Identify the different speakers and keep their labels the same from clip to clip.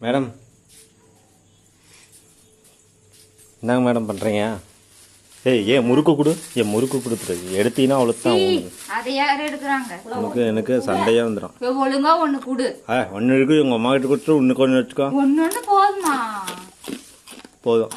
Speaker 1: Madam. என்னங்க madam பண்ணுறீங்க ஏய் ஏன் முறுக்கு கொடு. ஏன் முறுக்கு கொடுத்துரு எடுத்தீங்கன்னா அவ்வளோ தான்
Speaker 2: அதை யார் எடுக்கிறாங்க?
Speaker 1: உனக்கு எனக்கு சண்டையாக வந்துடும்
Speaker 2: ஒழுங்கா ஒண்ணு கொடு.
Speaker 1: ஆ ஒன்று இருக்கு. உங்கள் அம்மா கிட்ட கொடுத்துட்டு இன்னும் கொஞ்சம் வச்சுக்கோ.
Speaker 2: ஒண்ணு ஒண்ணு போதுமா?
Speaker 1: போதும்.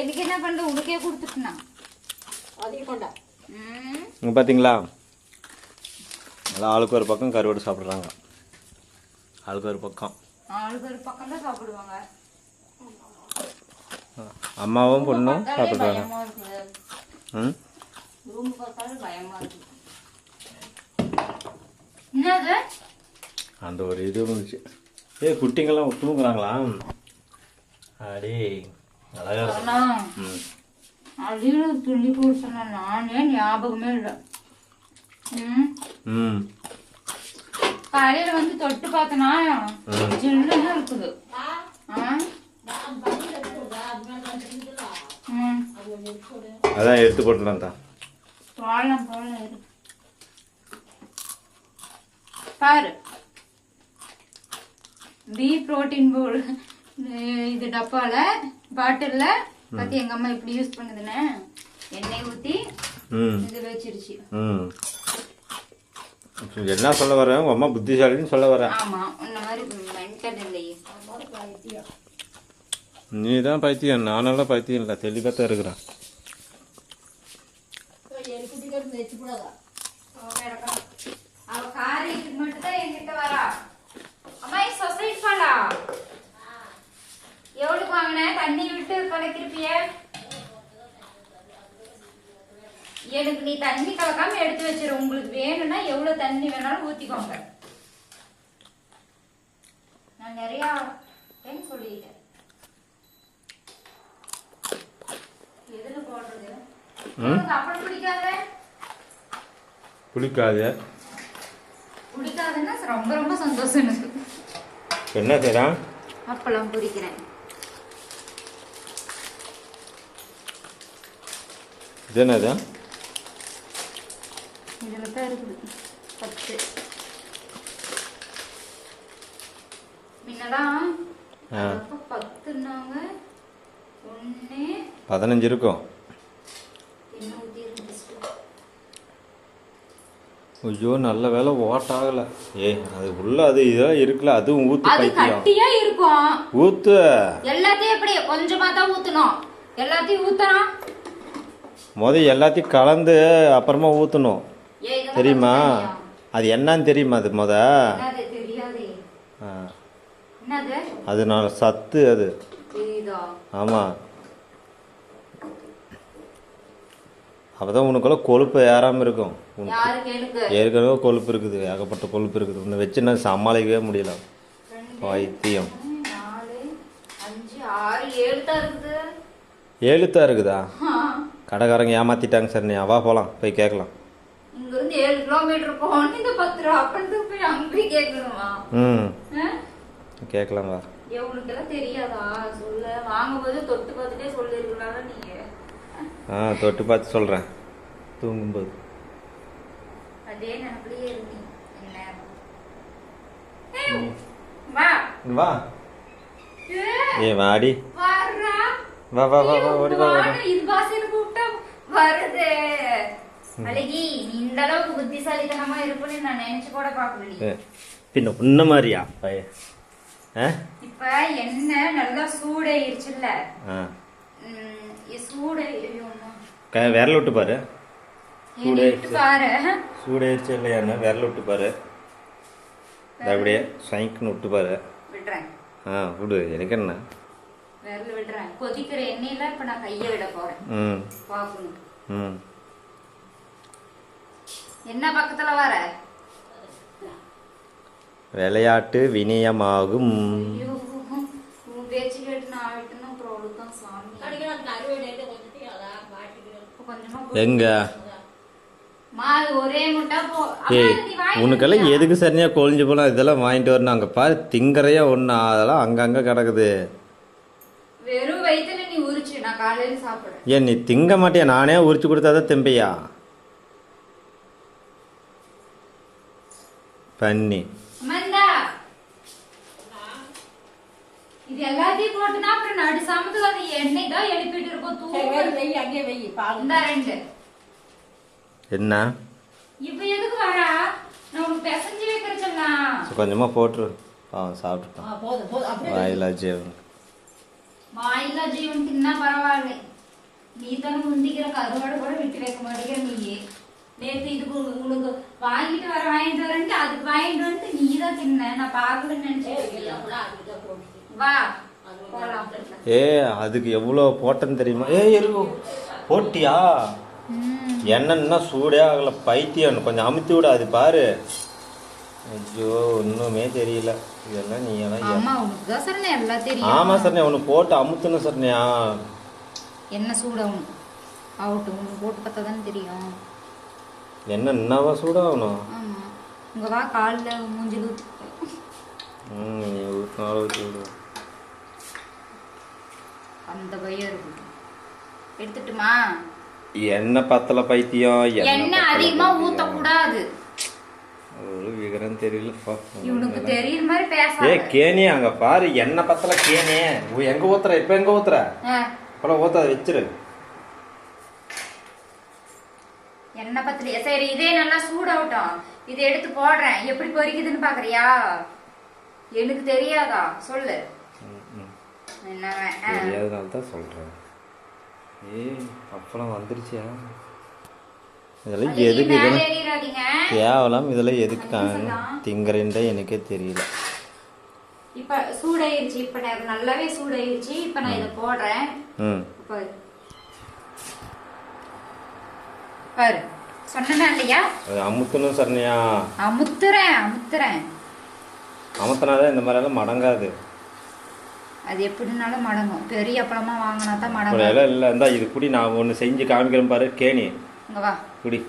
Speaker 2: எனக்கு என்ன பண்ற உனக்கே கொடுத்துட்டுனா.
Speaker 3: அதையும் கொண்டா.
Speaker 2: ம்.
Speaker 1: இங்கே பார்த்தீங்களா நல்லா ஆளுக்கு ஒரு பக்கம் கருவாடு சாப்பிட்றாங்க. ஆளுக்கு ஒரு பக்கம்.
Speaker 2: ஆளுக்கு ஒரு பக்கம் தான் சாப்பிடுவாங்க.
Speaker 1: அம்மாவும் பொண்ணும் சாப்பிட்றாங்க ம்?
Speaker 2: ரூம் பார்த்தாலே பயமா இருக்கு என்னது?
Speaker 1: அந்த ஒரு இது இருந்துச்சு ஏய் குட்டிங்கெல்லாம் தூங்குறாங்களா? அடே அழகா இருக்கு.
Speaker 2: ஆனா
Speaker 1: ம்.
Speaker 2: அடியில துள்ளி கொடுத்தன நானே ஞாபகமே இல்லை. ம்?
Speaker 1: ம்.
Speaker 2: காலையில வந்து தொட்டு பார்த்தனா. ஜில்லுன்னு இருக்குது.
Speaker 1: அதான் எடுத்து போட்டுலாம் தான்
Speaker 2: போடலாம் போடலாம் பாரு. பி புரோட்டீன் பவுல் இது டப்பால பாட்டில்ல பத்தி எங்க அம்மா இப்படி யூஸ் பண்ணுதுன்னு? எண்ணெய் ஊத்தி
Speaker 1: ம்.
Speaker 2: இதுல வச்சிருச்சு.
Speaker 1: ம். என்ன சொல்ல வரேன் உங்கள் அம்மா புத்திசாலின்னு சொல்ல வரேன் நீ தான் பைத்தியம் நானெல்லாம் பைத்தியம் இல்லை தெளிவாக தான் இருக்கிறேன்
Speaker 3: கூடாதா
Speaker 2: அவ காரியத்துக்கு மட்டும் தான் என்கிட்ட வரா அம்மா இது சொசைட்டி பாலா எவ்வளவுக்கு வாங்கின தண்ணி விட்டு கலக்கிருப்பிய எனக்கு நீ தண்ணி கலக்காம எடுத்து வச்சிரு. உங்களுக்கு வேணும்னா எவ்வளவு தண்ணி வேணாலும் ஊத்திக்கோங்க. நான் நிறைய டைம் சொல்லிட்டேன்? எதுல போடுறது? அப்பளம் பிடிக்காத?
Speaker 1: பிடிக்காது?
Speaker 2: பிடிக்காதுன்னா ரொம்ப ரொம்ப சந்தோஷம் எனக்கு.
Speaker 1: என்ன செய்யறான்
Speaker 2: அப்பளம் பிடிக்கிறேன்
Speaker 1: இது என்னது?
Speaker 2: இதுல தான் இருக்குது. பத்து. பத்துனாங்க
Speaker 1: பதினஞ்சு இருக்கும். ஐயோ நல்ல வேலை ஓட்டாகலை ஏய் அது உள்ள அது இதெல்லாம் இருக்குல்ல அதுவும் ஊத்து
Speaker 2: அது கட்டியா இருக்கும்.
Speaker 1: ஊத்து.
Speaker 2: எல்லாத்தையும் எப்படி? கொஞ்சமா தான் ஊத்தணும். எல்லாத்தையும் ஊத்தணும்.
Speaker 1: முத எல்லாத்தையும் கலந்து அப்புறமா
Speaker 2: இதெல்லாம்
Speaker 1: தெரியுமா. அது என்னன்னு தெரியுமா அது முத?
Speaker 2: என்னது தெரியாதே.
Speaker 1: ஆ,
Speaker 2: என்னது?
Speaker 1: அது நான் சத்து அது. ஆமாம் அப்பதான் உனக்குள்ள கொழுப்பு ஏறாமல் இருக்கும். ஏற்கனவே கொழுப்பு இருக்குது ஏகப்பட்ட கொழுப்பு இருக்குது. உன்னை வச்சு நான் சமாளிக்கவே முடியல. வைத்தியம்
Speaker 2: தான் இருக்குது.
Speaker 1: ஏழுத்தா இருக்குதா. கடைக்காரங்க ஏமாத்திட்டாங்க சார். நீ வா போகலாம் போய் கேட்கலாம்.
Speaker 2: இங்க இருந்து ஏழு கிலோமீட்டர் போகணும் இந்த பத்து ரூபா அப்பன்ட்டு போய் அங்கே கேட்கணுமா?
Speaker 1: ம்.
Speaker 2: ஆ?
Speaker 1: கேட்கலாம் வா.
Speaker 2: ஏ, உனக்கெல்லாம் தெரியாதா? சொல்ல. வாங்கும்போது தொட்டு பார்த்துட்டே சொல்லிருக்கலாம் நீங்க.
Speaker 1: ஆ தொட்டு பார்த்து சொல்கிறேன் தூங்கும்போது.
Speaker 2: அதே நினைப்பிலேயே இருந்தீங்க வா.
Speaker 1: வா. ஏ வாடி. வா வா வா ஓடி வா
Speaker 2: இது வாசனை கூப்பிட்டா வருது அழகி இந்த அளவுக்கு புத்திசாலித்தனமா இருப்பேன்னு நான் நினைச்சு கூட பார்க்கலையே
Speaker 1: ஏ, பின்ன உன்ன மாதிரியா பைய
Speaker 2: இப்ப எண்ணெய் நல்லா சூடு அம்மா.
Speaker 1: க விரல விட்டு பாரு
Speaker 2: என்னை விட்டு பாரு
Speaker 1: சூடாயிருச்சு இல்லையான்னு விரல விட்டு பாரு அப்படியே ஸ்வைக்குன்னு விட்டு பாரு
Speaker 2: விடுறேன்
Speaker 1: ஆ விடு எனக்கு என்ன
Speaker 2: விரல் விடுறேன் கொதிக்கிற எண்ணெயில இப்ப நான் கைய விட போறேன்
Speaker 1: ம்
Speaker 2: பாக்கணும்
Speaker 1: ம்
Speaker 2: என்ன பக்கத்துல வர?
Speaker 1: விளையாட்டு வினயமாகும். எங்க? உனக்கெல்லாம்? எதுக்கு சரியா கொழிஞ்சு போலாம் இதெல்லாம் வாங்கிட்டு வரணும். அங்கே பாரு திங்கறையா ஒன்று அதெல்லாம் அங்கங்கே கிடக்குது.
Speaker 2: வெறும் வயித்துல நீ உரிச்சு நான் காலையில சாப்பிடுறேன்.
Speaker 1: ஏன் நீ திங்க மாட்டியா? நானே உரிச்சு கொடுத்தாதான் திம்பியா?
Speaker 2: இந்தா இது எல்லாத்தையும் போட்டுனா அப்புறம் நடு சாமத்துக்கு அது எண்ணெய் தான் எழுப்பிட்டு இருக்கும் தூள்
Speaker 3: வெய் அங்கேயே வெய்
Speaker 2: இந்த ரெண்டு.
Speaker 1: என்ன?
Speaker 2: இப்ப எதுக்கு வரா? நான் உனக்கு பிசைஞ்சு வைக்கிற சொல்லாம்
Speaker 1: கொஞ்சமாக போட்டுரு. அவன் சாப்பிட்டுட்டான்
Speaker 3: போதும் போதும்
Speaker 1: வாயிலா ஜீவன்.
Speaker 2: வாயிலா ஜீவன் தின்னா பரவாயில்ல. நீ தானே முந்திக்கிற கருவாடு கூட விட்டு வைக்க மாட்டேங்கிற நீ நேத்து இதுக்கு உனக்கு வாங்கிட்டு வர வாங்கிட்டு வரேன்ட்டு அதுக்கு வாங்கிட்டு வந்துட்டு நீ தான் தின்ன. நான் பார்க்கலன்னு நினைச்சேன் வா
Speaker 1: ஏ அதுக்கு எவ்வளோ போட்டேன்னு தெரியுமா? ஏ இருக்கும் போட்டியா. என்னன்னா சூடே ஆகல பைத்தியம். கொஞ்சம் அமுத்தி விட அது பாரு. ஐயோ ஒன்றுமே தெரியல. இதெல்லாம் நீ எல்லாம் ஆமா சரண்யா உனக்கு போட்டு அமுத்துன்னு சரண்யா
Speaker 2: என்ன சூடா உனக்கு போட்டு பார்த்தா தானே தெரியும்.
Speaker 1: என்ன என்னவா சூடாகணும்?
Speaker 2: ஆமா. உங்க வா காலில் மூஞ்சில் ஊத்தி
Speaker 1: ஊற்றினாலும் ஊற்றி
Speaker 2: அந்த பயம் இருக்கு. எடுத்துட்டுமா?
Speaker 1: என்ன பத்தல பைத்தியம்? பத்தல
Speaker 2: அதிகமா
Speaker 1: பைத்தியம்.
Speaker 2: ஊத்தக்கூடாது.
Speaker 1: ஒரு விவரம் தெரியலப்பா
Speaker 2: இவனுக்கு தெரியுற மாதிரி
Speaker 1: ஏ
Speaker 2: பேசாத
Speaker 1: கேணி அங்க பாரு. என்ன பத்தல உ, எங்க ஊத்துற? இப்ப எங்க ஊத்துற?
Speaker 2: ஆ,
Speaker 1: இப்பெல்லாம் ஊத்தாத வச்சிரு.
Speaker 2: எண்ணெய் பத்தலையா சரி இதே நல்லா சூடாகட்டும் இதை எடுத்து போடுறேன். எப்படி பொரிக்குதுன்னு பாக்குறியா? எனக்கு தெரியாதா? சொல்லு. என்ன.
Speaker 1: தெரியாதனால தான் சொல்றேன். ஏய் அப்பளம் வந்துருச்சியா? இதெல்லாம் எதுக்கு இதெல்லாம் கேவலம் இதெல்லாம் எதுக்கு
Speaker 2: என்ன?
Speaker 1: திங்கறேன்டே எனக்கே தெரியல.
Speaker 2: இப்ப சூடாயிருச்சு. இப்ப நான் நல்லாவே சூடாயிருச்சு. இப்ப நான் இதை போடுறேன்.
Speaker 1: ம்.
Speaker 2: பாரு. சொன்னா இல்லையா?
Speaker 1: அது அமுத்தணும் சரணியா
Speaker 2: அமுத்துறேன் அமுத்துறேன்.
Speaker 1: அமுத்தினாதான் இந்த மாதிரியெல்லாம் மடங்காது.
Speaker 2: அது எப்படினாலும் மடங்கும். பெரிய அப்பளமா வாங்கினா தான்
Speaker 1: ஒரு
Speaker 2: மடங்கும்
Speaker 1: இலை இல்லை. இருந்தா இது குடி நான் ஒன்று செஞ்சு காமிக்கிறேன் பாரு. கேணி.
Speaker 2: இங்க வா.
Speaker 1: குடி.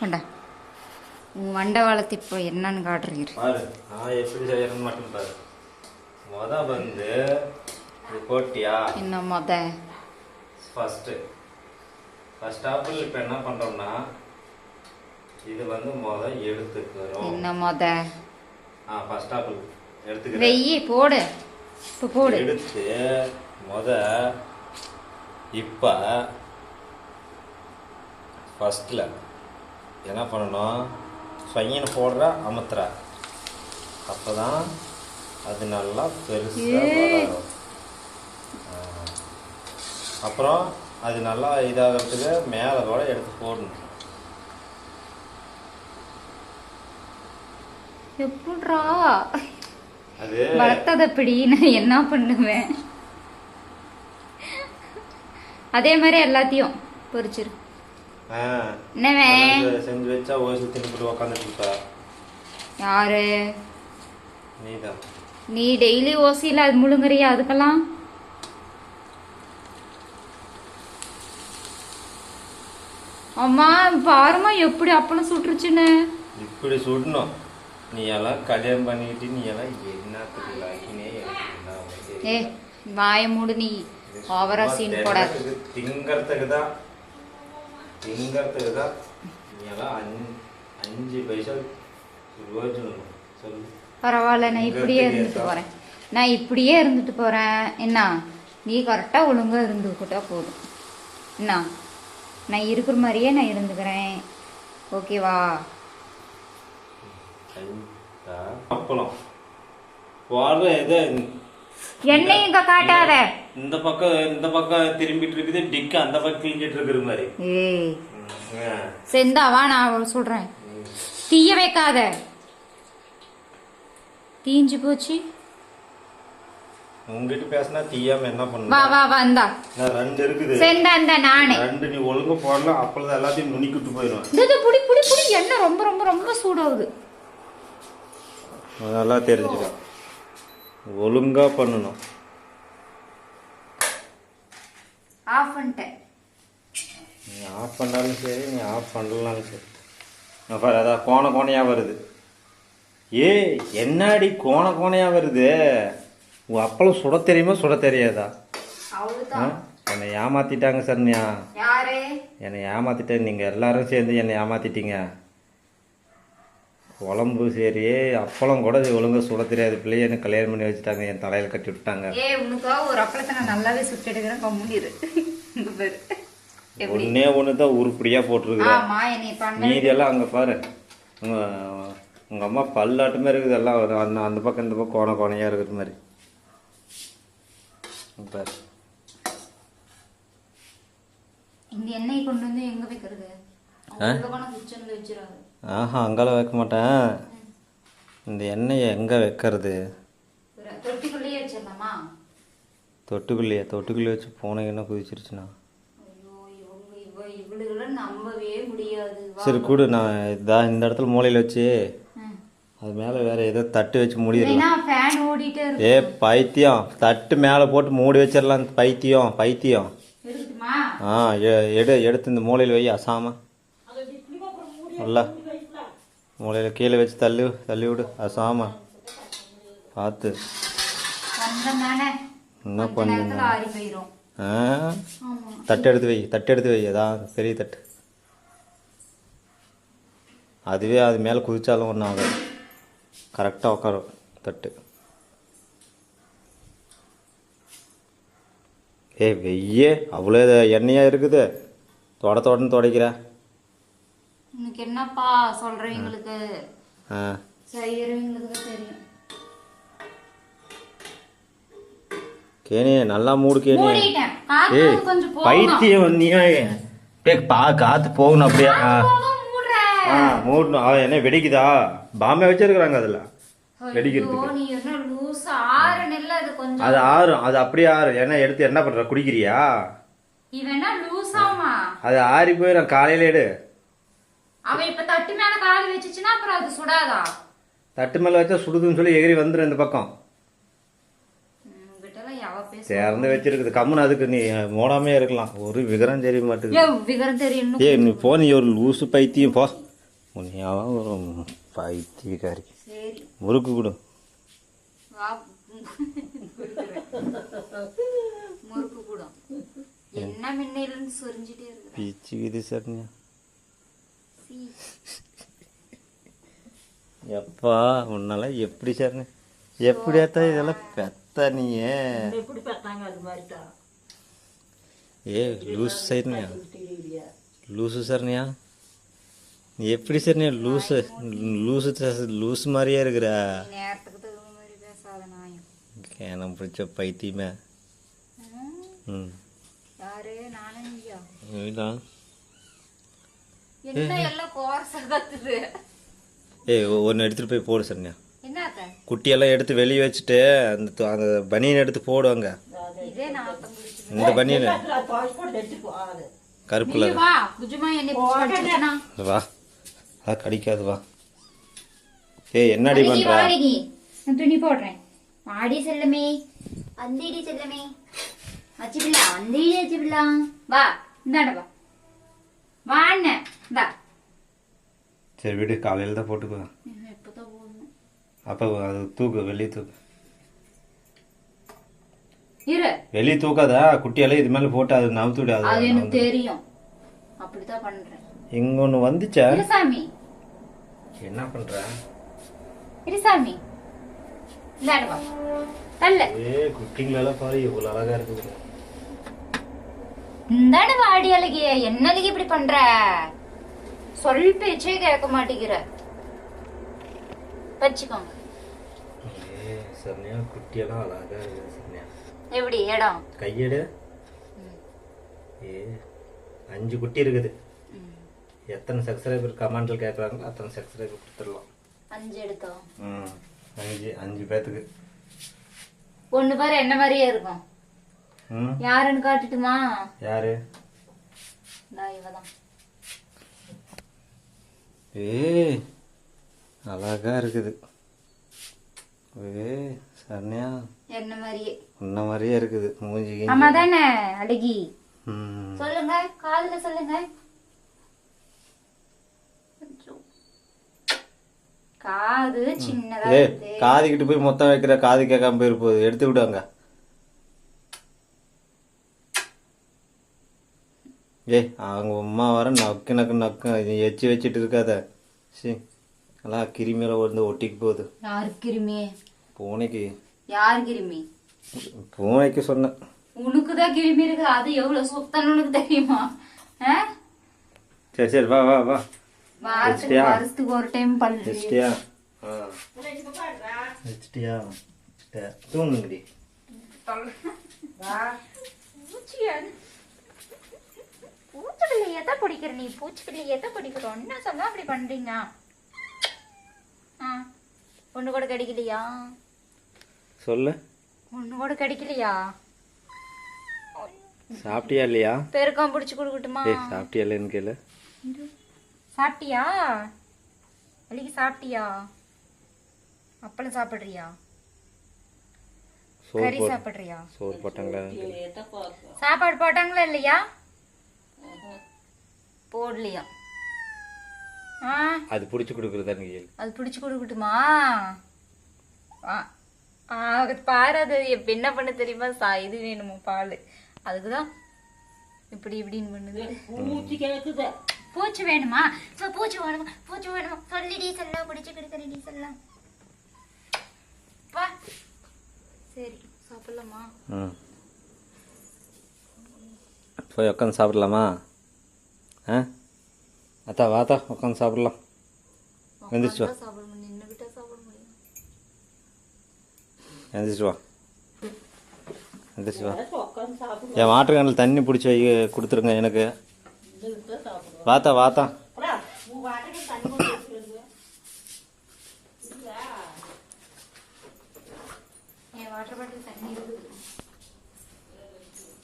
Speaker 2: கொண்டா. உன் வண்டவாளத்து இப்போ என்னன்னு காட்டுறீங்க
Speaker 1: பாரு நான் எப்படி செய்யறேன்னு மட்டும் பாரு. முத வந்து இது போட்டியா?
Speaker 2: என்ன மொத?
Speaker 1: ஃபஸ்ட்டு ஃபர்ஸ்ட் ஆப்பிள் இப்போ என்ன பண்ணுறோம்னா இது வந்து முத எடுத்துக்கிறோம்.
Speaker 2: என்ன மொத?
Speaker 1: ஆ ஃபர்ஸ்ட் ஆப்பிள் எடுத்துக்கிறேன்.
Speaker 2: வெய்யி போடு. இப்போ போடு.
Speaker 1: எடுத்து முத இப்போ ஃபஸ்ட்டில் என்ன பண்ணணும்? சொயின்னு போடுற அமுத்துற. அப்போ தான் அது நல்லா பெருசாக. அப்புறம் அது நல்லா இதாகிறதுக்கு மேலே கூட எடுத்து போடணும்.
Speaker 2: எப்படிரா
Speaker 1: அது
Speaker 2: வளர்த்தது எப்படி நான் என்ன பண்ணுவேன்? அதே மாதிரி எல்லாத்தையும் பொரிச்சிரு
Speaker 1: செஞ்சு- வச்சா ஓசி தின்னுபிட்டு உக்காந்துட்டு இருப்ப.
Speaker 2: யாரு?
Speaker 1: நீதான்.
Speaker 2: நீ டெய்லி ஓசியில் அது முழுங்குறியா அதுக்கெல்லாம்? அம்மா பாருமா எப்படி அப்பளம் சுட்டுருச்சுன்னு?
Speaker 1: இப்படி சுடணும். நீ எல்லாம் கல்யாணம் பண்ணிக்கிட்டு நீ எல்லாம் என்னத்துக்கு லாக்கினே.
Speaker 2: ஏ வாய மூடு நீ. ஓவரா சீன் போடாது
Speaker 1: தெரியறதுக்கு திங்கறதுக்கு தான் திங்கறதுக்கு தான் நீ எல்லாம் அஞ்சு பைசா பிரயோஜனம் சொல்லு.
Speaker 2: பரவாயில்ல நான் இப்படியே இருந்துட்டு போறேன். நான் இப்படியே இருந்துட்டு போறேன். என்ன? நீ கரெக்டாக ஒழுங்கா இருந்துக்கிட்டா போதும். என்ன? நான் இருக்கிற மாதிரியே நான் இருந்துக்கிறேன். ஓகேவா
Speaker 1: அப்பளம். போடுற எதை
Speaker 2: என்னையும் இங்க காட்டாத.
Speaker 1: இந்த பக்கம் இந்த பக்கம் திரும்பிட்டு இருக்குது டிக்கு அந்த பக்கம் கிழிஞ்சிட்டு இருக்கிற மாதிரி.
Speaker 2: ஏய். செந்தாவா நான் சொல்றேன். தீய வைக்காத. தீஞ்சு போச்சு.
Speaker 1: உங்ககிட்ட பேசினா தீயாம என்ன
Speaker 2: வா
Speaker 1: பண்ணுவ?
Speaker 2: வா வா இந்தா.
Speaker 1: ரெண்டு இருக்குது.
Speaker 2: செந்தா இந்த நானே.
Speaker 1: ரெண்டு நீ ஒழுங்கா போடலாம் அப்பளம் எல்லாத்தையும் நுனிக்கிட்டு போயிடும்
Speaker 2: இது புடி புடி புடி. எண்ணெய் ரொம்ப ரொம்ப ரொம்ப சூடாகுது.
Speaker 1: நல்லா தெரிஞ்சுக்கலாம் ஒழுங்கா பண்ணணும்.
Speaker 2: ஆஃப் பண்ணிட்டேன்.
Speaker 1: நீ ஆஃப் பண்ணாலும் சரி நீ ஆஃப் பண்ணலனாலும் சரி. அதான் கோண கோணையா வருது. ஏய் என்னடி கோண கோணையா வருது? உன் அப்பளம் சுட தெரியுமா? சுட தெரியாதா? என்னை ஏமாத்திட்டாங்க சரண்யா. என்னை ஏமாத்திட்டேன். நீங்கள் எல்லாரும் சேர்ந்து என்னை ஏமாத்திட்டீங்க. குழம்பு சரி அப்பளம் கூட ஒழுங்கா சுட தெரியாது. பிள்ளைய எனக்கு கல்யாணம் பண்ணி வச்சுட்டாங்க என் தலையில கட்டி விட்டாங்க
Speaker 2: ஏ உனக்கா ஒரு அப்பளத்தை நான் நல்லாவே சுட்டு எடுக்கிறேன்.
Speaker 1: ஒன்னே ஒன்று தான் உருப்படியாக போட்டிருக்குறேன்
Speaker 2: ஆமா என்னை பண்ண
Speaker 1: மீதி எல்லாம் அங்கே பாரு. உங்க உங்க அம்மா பல்லாட்டுமே இருக்குது. எல்லாம் அந்த அந்த பக்கம் இந்த பக்கம் கோண கோணையாக இருக்கிற மாதிரி. இங்க பாரு
Speaker 2: இந்த எண்ணெய் கொண்டு வந்து எங்க வைக்கிறது?
Speaker 1: ஆஹா அங்கெல்லாம் வைக்க மாட்டேன். இந்த எண்ணெயை எங்கே வைக்கிறது?
Speaker 2: தொட்டிக்குள்ளேயே வச்சிடலாமா?
Speaker 1: தொட்டுக்குள்ளேயே தொட்டுக்குள்ளே வச்சு பூனைங்கன்னா குதிச்சிருச்சுண்ணா. சரி கூடு நான் இதான் இந்த இடத்துல மூலையில் வச்சு. அது மேலே வேற ஏதோ தட்டு வச்சு மூடிடலாம் ஏ பைத்தியம். தட்டு மேலே போட்டு மூடி வச்சிடலாம். பைத்தியம் பைத்தியம். ஆ எடு எடுத்து இந்த மூலையில் வை அசாம. நல்லா. மூலையில் கீழே வச்சு தள்ளி தள்ளி விடு அசாம. பார்த்து. இன்னும்
Speaker 2: கொஞ்ச
Speaker 1: கொஞ்சம் தட்டு எடுத்து வை தட்டு எடுத்து வை. அதான் பெரிய தட்டு. அதுவே அது மேலே குதிச்சாலும் ஒன்றும் ஆகாது. கரெக்டாக உட்காரும் தட்டு. ஏய் வெய்யே அவ்வளோ எண்ணெயாக இருக்குது? தொட தொடன்னு துடைக்கிற?
Speaker 2: உனக்கு என்னப்பா தெரியும்.
Speaker 1: கேணி நல்லா மூடு
Speaker 2: காத்து
Speaker 1: ஏய் பைத்தியம் நீ பா காற்று போகணும் அப்படியே. ஆ மூடணும் ஆ என்ன வெடிக்குதா? பாம்பே வச்சிருக்கிறாங்க அதில். வெடிக்கிறதுக்கு.
Speaker 2: அது
Speaker 1: ஆறும் அது அப்படியே ஆறும் ஏன்னா எடுத்து என்ன பண்ற? குடிக்கிறியா? அது ஆறி போயிடும் காலையில எடு.
Speaker 2: அவன் இப்ப தட்டு மேல கால் வச்சுச்சுன்னா அப்புறம் அது சுடாதா?
Speaker 1: தட்டு மேல வச்சா சுடுதுன்னு சொல்லி எகிரி வந்துடும் இந்த பக்கம். சேர்ந்து வச்சிருக்குது. கம்முன்னு அதுக்கு நீ மூடாமே இருக்கலாம். ஒரு விவரம் தெரிய மாட்டேங்குது.
Speaker 2: ஏ விவரம் தெரியும்
Speaker 1: ஏ நீ போ நீ ஒரு லூசு பைத்தியம் போ. உன்னையாவா ஒரு பைத்தியக்காரி.
Speaker 2: சரி.
Speaker 1: முறுக்கு கொடு.
Speaker 2: வா. முறுக்கு கூட. என்ன மின்னையிலன்னு சொரிஞ்சிட்டே இருக்கு
Speaker 1: பீச்சு இது சரியா எப்பா உன்னால எப்படி சரிண்ணே எப்படியாத்தா இதெல்லாம் பெத்த நீயே?
Speaker 3: எப்படி பார்த்தாங்க அது மாதிரி
Speaker 1: ஏ லூஸ்
Speaker 3: தெரியலையா
Speaker 1: லூசு சரினியா நீ எப்படி சரினியா லூசு லூசு ச- லூசு மாதிரியே இருக்கிற.
Speaker 2: நீ
Speaker 1: கேனம் பிடிச்ச பைத்தியமே. ம். ஏய் ஒன்று எடுத்துகிட்டு போய் போடு
Speaker 2: என்னத்த
Speaker 1: குட்டியெல்லாம் எடுத்து வெளியே வச்சுட்டு அந்த அந்த பனியன் எடுத்து போடுவாங்க. இந்த பனியன்
Speaker 3: துவைச்சு போட்டு எடுத்துட்டு போகாது
Speaker 1: கருப்பு
Speaker 2: நீ
Speaker 1: கலர்
Speaker 2: வா குஜுமா என்னை பிடிச்சினா
Speaker 1: வா அது கடிக்காது வா. ஏய் என்னடி பண்ற?
Speaker 2: நான் துணி போடுறேன். வாடி செல்லமே. வந்திடி செல்லமே. வச்சுப்பிடலா வந்திடி வச்சுப்பிடலாம். வா இந்தாண்ட வா. வா அண்ணன் இந்தா.
Speaker 1: சரி விடு. காலையில் தான் போட்டுக்கோ. அப்போ அது தூக்கு வெளியே தூக்கு.
Speaker 2: இரு.
Speaker 1: வெளியே தூக்காதா? குட்டியெல்லாம் இது மேலே போட்டு அது நவுத்து விடு
Speaker 2: அது எனக்கு தெரியும். அப்படித்தான் பண்றேன்.
Speaker 1: இங்கே ஒன்று வந்துச்சா?
Speaker 2: இரு சாமி.
Speaker 1: என்ன பண்ற?
Speaker 2: இரு சாமி. இந்தாண்ட வா தள்ள.
Speaker 1: ஏ குட்டிங்களெல்லாம் பாரு இவ்வளோ அழகா இருக்குது.
Speaker 2: இந்தாண்ட வாடி அழகிய. என்ன அழகி இப்படி பண்ற? சொல் பேச்சே கேட்க மாட்டேங்கிற. வச்சுக்கோங்க.
Speaker 1: சரணியா குட்டியெல்லாம் அழகா இருக்குது சரணியா.
Speaker 2: எப்படி இடம்?
Speaker 1: கையெடு. ஏ அஞ்சு குட்டி இருக்குது. எத்தனை சப்ஸ்கிரைபர் கமெண்டில் கேட்குறாங்களோ அத்தனை சப்ஸ்கிரைபர் கொடுத்துடலாம்.
Speaker 2: அஞ்சு எடுத்தோம்.
Speaker 1: ம் அஞ்சு அஞ்சு பேத்துக்கு.
Speaker 2: ஒண்ணு பாரு என்ன மாதிரியே இருக்கும்?
Speaker 1: ம்.
Speaker 2: யாருன்னு காட்டுட்டுமா?
Speaker 1: யாரு?
Speaker 2: இந்தா இவதான்.
Speaker 1: ஏ அழகா இருக்குது. ஏ சரணியா.
Speaker 2: என்ன மாதிரியே?
Speaker 1: உன்ன மாதிரியே இருக்குது மூஞ்சி.
Speaker 2: ஆமா தானே அழகி?
Speaker 1: ம்.
Speaker 2: சொல்லுங்க காதுல சொல்லுங்க கொஞ்சம். காது சின்னதா
Speaker 1: ஏ
Speaker 2: இருக்கு.
Speaker 1: காதுகிட்ட போய் மொத்தம் வைக்கிற காது கேட்காம போயிரு போகுது எடுத்து விடுவாங்க. ஏய் அவங்க அம்மா வர நக்கு நக்கு நக்கு. எச்சி வச்சிட்டு இருக்காத. சி எல்லாம் கிருமியில் வந்து ஒட்டிக்கு போகுது.
Speaker 2: யாரு கிருமி?
Speaker 1: பூனைக்கு.
Speaker 2: யார் கிருமி?
Speaker 1: பூனைக்கு சொன்னேன்
Speaker 2: உனக்கு தான் கிருமி இருக்கு அது எவ்வளவு சுத்தம் உனக்கு தெரியுமா?
Speaker 1: சரி சரி வா வா வா.
Speaker 2: வாரத்துக்கு? வருஷத்துக்கு ஒரு டைம் பல்லு
Speaker 1: வச்சிட்டியா தூங்குங்கடி
Speaker 2: எதை பிடிக்கிற நீ பூச்சிக்கல எதை பிடிக்கிறோம் என்ன சொன்னா அப்படி பண்றீங்க ஆ ஒண்ணு கூட கிடைக்கலையா
Speaker 1: சொல்லு
Speaker 2: ஒண்ணு கூட கிடைக்கலையா
Speaker 1: சாப்பிட்டியா இல்லையா
Speaker 2: பெருக்கம் பிடிச்சி கொடுக்கட்டுமா
Speaker 1: சாப்பிட்டியா இல்லைன்னு கேளு
Speaker 2: சாப்பிட்டியா? வலிக்கு சாப்பிட்டியா? அப்பளம் சாப்பிடுறியா?
Speaker 1: சோறு
Speaker 2: கறி
Speaker 1: போட்
Speaker 2: சாப்பிடுறியா?
Speaker 1: சோறு போட்டாங்களா?
Speaker 2: சாப்பாடு போட்டாங்களா இல்லையா? போடலையா? ஆ?
Speaker 1: அது பிடிச்சி கொடுக்குறதான்னு கேளு.
Speaker 2: அது பிடிச்சி கொடுக்கட்டுமா? ஆ ஆ, அது பாரு அது என்ன பண்ண தெரியுமா? சா இது வேணுமா பால். அதுக்கு தான் இப்படி இப்படின்னு பண்ணுது.
Speaker 3: பூச்சி
Speaker 2: வேணுமா? சோ பூச்சி வேணுமா பூச்சி வேணுமா சொல்லிடி செல்லம் பிடிச்சி கொடுக்குறடி செல்லம் வா. சரி சாப்பிடலாமா?
Speaker 1: ம் போய் உட்காந்து சாப்பிடலாமா? ஆ? அத்தா வாத்தா உட்காந்து சாப்பிடலாம். எந்திரிச்சு வா. எந்திரிச்சு வா. எந்திரிச்சு வா. என் வாட்டர் கேனில் தண்ணி பிடிச்சி வை கொடுத்துருங்க எனக்கு. வாத்தா வாத்தா.